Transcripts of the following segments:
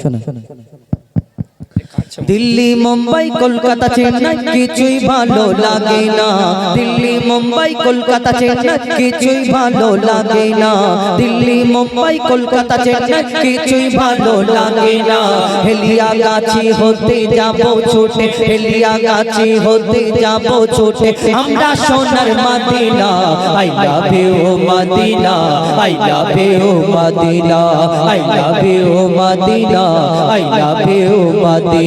算了，算了，算了。দিল্লি, মুম্বাই, কলকাতা, চেন্নাই, কিছুই ভালো লাগে না। দিল্লি, মুম্বাই, কলকাতা, চেন্নাই, কিছুই ভালো লাগে না। দিল্লি, মুম্বাই, কলকাতা, চেন্নাই, কিছুই ভালো লাগে না। হেলিয়া গাছি হতে যাব ছোটে হেলিয়া গাছি হতে যাব ছোটে। আমরা সোনার Medina, I love you Medina, I love you Medina, I love you Medina, I love you Medina.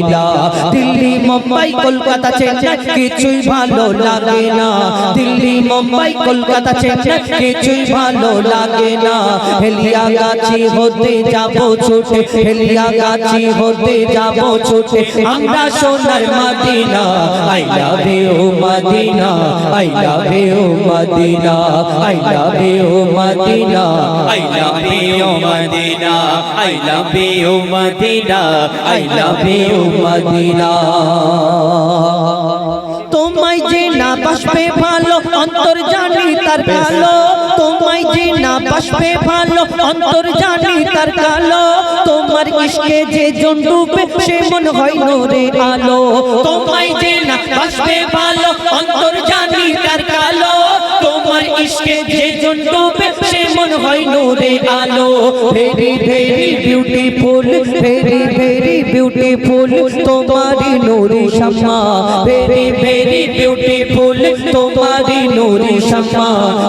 Delhi Mumbai Kolkata Chennai কিছুই ভালো লাগে না দিল্লি মুম্বাই কলকাতা চেন্নাই কিছুই ভালো লাগে না হেলিয়া গাছি হতে যাব ছুটে হেলিয়া গাছি হতে যাব ছুটে আমরা সোনার Medina I love you Medina I love you Medina I love you Medina I love you, Medina. I love you, Medina. I love you, Medina. তোমায় যে না বাসবে ভালো, অন্তর জানি তার কালো। তোমায় যে না বাসবে ভালো, অন্তর জানি তার কালো। তোমার ইশকে যে জন ডুবে, সে মন হয় নোরে আলো। তোমায় যে না বাসবে ভালো, অন্তর জানি তার কালো। তোমার ইশকে যে জন ডুবে, সে মন হয় নোরে আলো very very beautiful very very beautiful তোমারি নুরি শামা ভেরি ভেরি বিউটিফুল তোমারি নুরি শামা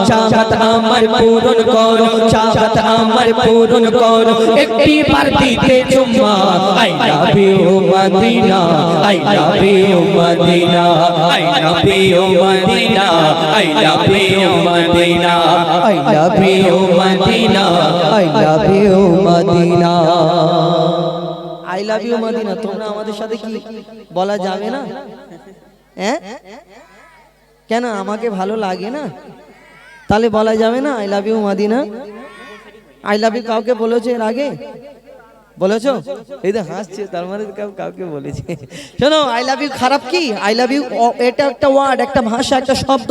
চাহত আমার পূরণ করো চাহত আমার পূরণ করো একটি বার দিতে চুম্মা I love you Medina I love you Medina I love you, Medina. I love you, Medina. I love you Medina I love you Medina. I love you Medina তোমরা আমাদের সাথে কি বলা যাবে না? হ্যাঁ কেন আমাকে ভালো লাগে না? তাহলে বলা যাবে না I love you Medina? I love you কাউকে বলেছে এর আগে? বলেছ? এই তো হাসছে, তার মানে কাউকে বলেছে। শোনো আই লাভ ইউ খারাপ কি? আই লাভ ইউ এটা একটা ওয়ার্ড একটা ভাষা, একটা শব্দ।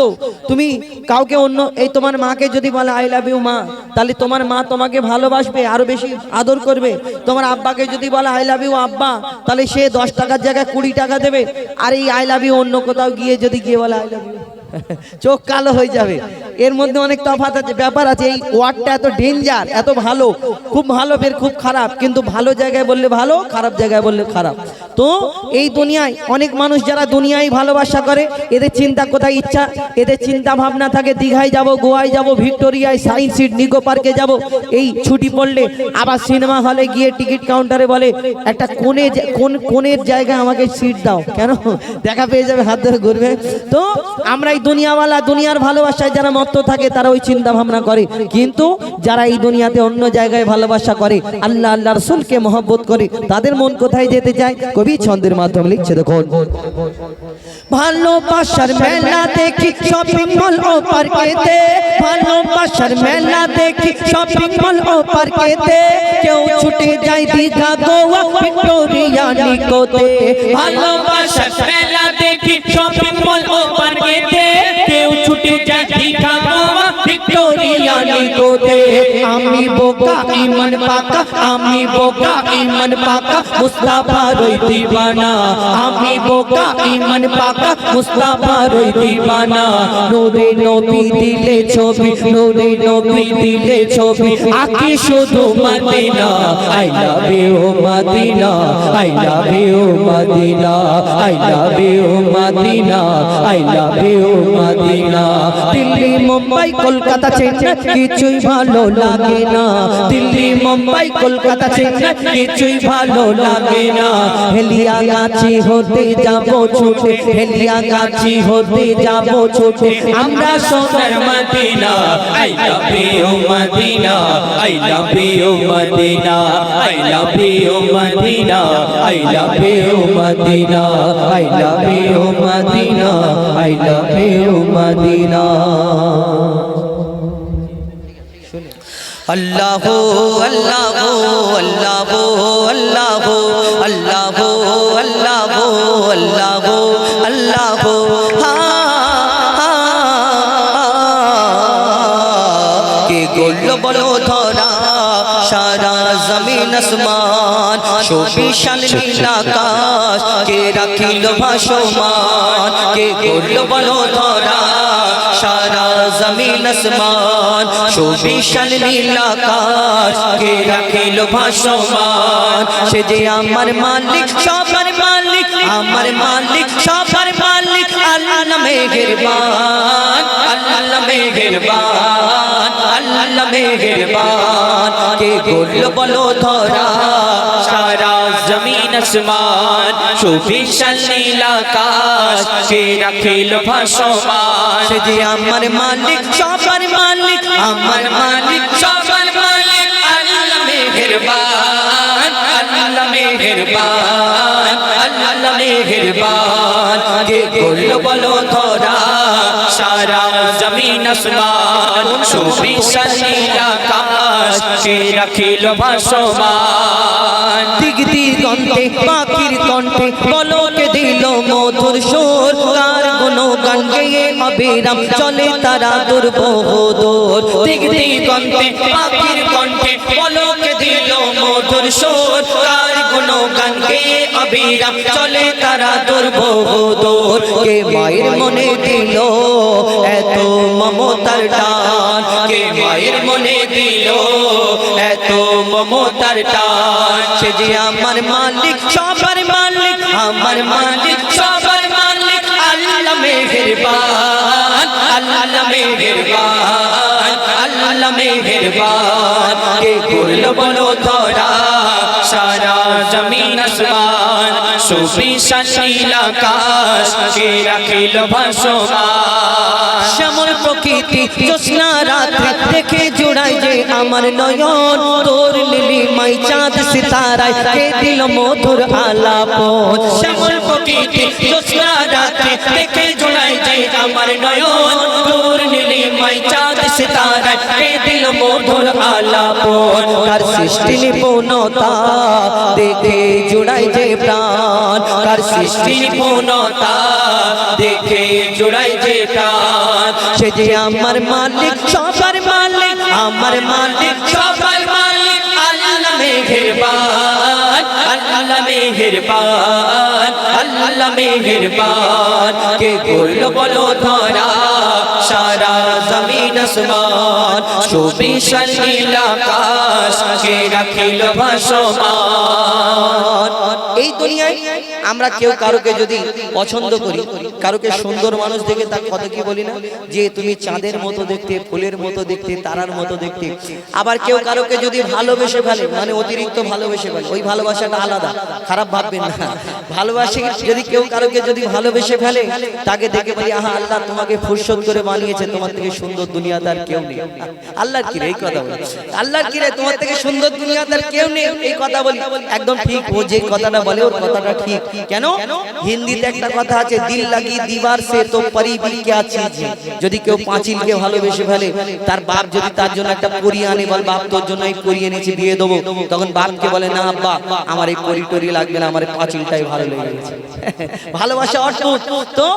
তুমি কাউকে অন্য, এই তোমার মাকে যদি বলে আই লাভ ইউ মা, তাহলে তোমার মা তোমাকে ভালোবাসবে, আরও বেশি আদর করবে। তোমার আব্বাকে যদি বলে আই লাভ ইউ আব্বা, তাহলে সে দশ টাকার জায়গায় কুড়ি টাকা দেবে। আর এই আই লাভ ইউ অন্য কোথাও গিয়ে যদি গিয়ে বলে আই লাভ ইউ চোখ কালো হয়ে যাবে। এর মধ্যে অনেক তফাৎ আছে, ব্যাপার আছে, এই ওয়ার্ডটা এত ডেঞ্জার এত ভালো, খুব ভালো ফের খুব খারাপ, কিন্তু ভালো জায়গায় বললে ভালো, খারাপ জায়গায় বললে খারাপ। তো এই দুনিয়ায় অনেক মানুষ যারা দুনিয়ায় ভালোবাসা করে, এদের চিন্তা কোথায়? ইচ্ছা, এদের চিন্তা ভাবনা থাকে, দীঘায় যাব, গোয়ায় যাব, ভিক্টোরিয়ায় সায়েন্স সিট নিকো পার্কে যাব। এই ছুটি পড়লে আবার সিনেমা হলে গিয়ে টিকিট কাউন্টারে বলে, একটা কোণে কোন কোণের জায়গায় আমাকে সিট দাও। কেন? দেখা পেয়ে যাবে হাত ধরে ঘুরবে। তো আমরা এই দুনিয়াওয়ালা দুনিয়ার ভালোবাসায় যারা মত্ত থাকে, তারা ওই চিন্তা ভাবনা করে। কিন্তু যারা এই দুনিয়াতে অন্য জায়গায় ভালোবাসা করে, আল্লাহ আল্লাহ রসুলকে মহব্বত করে, তাদের মন কোথায় যেতে চায়? কবি ছন্দের মাধ্যমে লিখছে, দেখুন। ভালোবাসার মেলা দেখি শপিং মল ও পার্কেতে ভালোবাসার মেলা দেখি শপিং মল ও পার্কেতে কেউ ছুটে যায় দীঘা গোয়া, ভিক্টোরিয়া নিকোতে। ভালোবাসার মেলা দেখি শপিং মল ও পার্কেতে কেউ ছুটে যায় ভিক্ষা ভিক্টোরিয়া নিকোতে আমি বোকা ইমান পাকা আমি বোকা ইমান পাকা মুস্তাফা রই দিবানা। আমি বোকা ইমান পাকা মুস্তাফা রই দিবানা। নূরে নবী দিলে ছবি নূরে নবী দিলে ছবি। আকি শুধু Medina. I love you Medina I love you Medina I love you Medina I love you Medina. Delhi Mumbai Kolkata Chennai কিছুই ভালো লাগে না। দিল্লি, মুম্বাই, কলকাতা, চেন্নাই, কিছুই ভালো লাগে না। হেলিয়া গাছি হতে যাব ছুটে হেলিয়া গাছি হতে যাব ছুটে। আমরা সোনার Medina I love you Medina I love you Medina I love you Medina I love you Medina, I love you Medina, I love you Medina. আল্লাহ আল্লাহ আল্লাহ আল্লাহ আল্লাহ আল্লাহ আল্লাহ আল্লাহ কে গোল বলো ধরা সারা জমিন আসমান সুবিশাল নীল আকাশ, কে রাখিল ভাসমান, কে করল বলো ধরা সারা জমিন আসমান সুবিশাল নীল আকাশ, কে রাখিল ভাসমান? সে যে আমার মালিক, সবার মালিক, আমার মালিক, সবার মালিক, আল্লাহ মেহেরবান আল্লাহ মেহেরবান আল্লাহ মেহেরবান কে করল বলো ধরা আসমান সুবিশাল নীল আকাশ কে রাখিল ভাসমান? যে আমার মালিক সবার মালিক আমার মালিক সবার মালিক। আল্লাহ মেহেরবান আল্লাহ মেহেরবান আল্লাহ মেহেরবান। কে করল বলো ধরা সারা জমিন আসমান সুবিশাল কে রাখিল পাখির কণ্ঠে দিল মধুর সুর। কার কোন অবিরাম চলে তারা দুর্বোধর দিক দিগন্তে পাখির কণ্ঠে পলকে দিল মধুর সুর। কার গুণ গান অবিরাম চলে তারা দুর্বোধর কে মায়ের মনে দিল এত মমতার টান? কে মায়ের মনে মমতার টান। সে যে আমার মালিক, সবার মালিক, আমার মালিক, সবার মালিক, আল্লাহ মেহেরবান আল্লাহ মেহেরবান আল্লাহ মেহেরবান। কে করল বলো ধরা? সারা জমিন আসমান সুবিশাল নীল আকাশ, কে রাখিল ভাসমান? শ্যামল প্রকৃতি, জ্যোৎস্না রাত্রি আমার নয়ন তোর লিলি মাই চাঁদ সিতারায় কে দিল মধুর আলাপন শ্যামল প্রকৃতি জ্যোৎস্না রাতে দেখে জোড়াই যে আমার নয়ন দূর নীলি মাই চাঁদ সিতারা কে দিল মধুর আলাপন কার সৃষ্টি নিপুণতা দেখে জোড়াই যে প্রাণ কার সৃষ্টি সৃষ্টির পূর্ণতা দেখে জোড়াই যে প্রাণ সে যে আমার মালিক সবার মালিক আমার মালিক সবার মালিক আল্লাহ মেহেরবান আল্লাহ মেহেরবান আল্লাহ মেহেরবান। কে করল বলো ধরা সারা জমিন আসমান সুবিশাল নীল আকাশ কে রাখিল ভাসমান। এই দুনিয়ায় আমরা কেউ কারোকে যদি পছন্দ করি, কারোকে সুন্দর মানুষ দেখে তার কত কি বলি না? যে তুমি চাঁদের মতো দেখতে, ফুলের মতো দেখতে, তারার মতো দেখতে। আবার কেউ কারোকে যদি ভালোবেসে ফেলে মানে অতিরিক্ত ভালোবেসে ফেলে, ওই ভালোবাসাটা আলাদা, খারাপ ভাববেন না। ভালোবাসে যদি কেউ কারোকে যদি ভালোবেসে ফেলে, তাকে দেখে বলি, আহা, আল্লাহ তোমাকে ফুরসত করে বানিয়েছে তোমার থেকে সুন্দর দুনিয়াতে আর কেউ নেই। আল্লাহর কি রে এই কথা বলি? আল্লাহর কি রে তোমার থেকে সুন্দর দুনিয়াতে আর কেউ নেই? এই কথা বলি। একদম ঠিক ও যে কথাটা বলে, ওর কথাটা ঠিক। কেন? হিন্দিতে একটা কথা আছে, দিল লাগি দিবার সে তো পরি বিল কে है। যদি কেউ পাঁচিলকে ভালোবেসে ফেলে, তার বাপ যদি তার জন্য একটা পরি আনে, বল, বাপ, তোর জন্য এই পরি এনেছি, দিয়ে দেবো। তখন বাপকে বলে, না, আব্বা, আমার এই পরি টরি লাগবে না, আমার পাঁচিলটাই ভালো লেগে গেছে ভালোবাসা অর্থ তো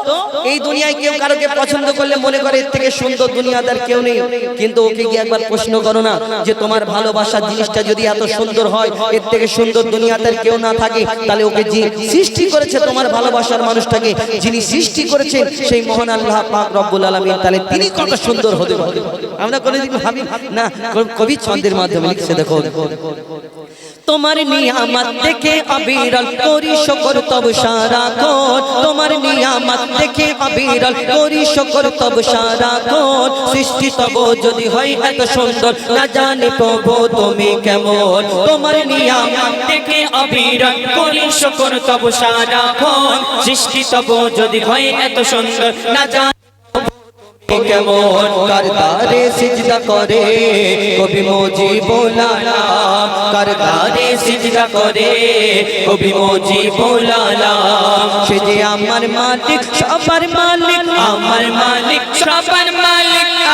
এই দুনিয়ায় কেউ কারোকে পছন্দ করলে মনে করে এর থেকে সুন্দর দুনিয়াদার কেউ নেই। কিন্তু ওকে গিয়ে একবার প্রশ্ন করো না যে তোমার ভালোবাসার জিনিসটা যদি এত সুন্দর হয়, এর থেকে সুন্দর দুনিয়াদার কেউ না থাকে, তাহলে ওকে যে সৃষ্টি করেছে তোমার ভালোবাসার মানুষটাকে, যিনি সৃষ্টি করেছেন, সেই মহান আল্লাহ পাক রব্বুল আলামিন, তাহলে তিনি কত সুন্দর হতে আমরা কোনোদিন ভাবি না কবি ছন্দের মাধ্যমে লিখছে, দেখো। তোমার নিয়ামত দেখে অবিরল করি শকর তব সারা কোন তোমার নিয়ামত দেখে অবিরল করি শকর তব সারা কোন সৃষ্টি তব যদি হয় এত সুন্দর, না জানি প্রভু তুমি কেমন। তোমার নিয়ামত দেখে অবিরল করি শকর তব সারাক্ষণ সৃষ্টি তব যদি হয় এত সুন্দর, না জানি কেমন কারদারে সিজদা করে? কবি মোজি বোলালা কারদারে সিজদা করে? কবি মোজি বোলালা সে যে আমার মালিক, সবার মালিক, আমার মালিক, সবার মালিক।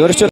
Dörtje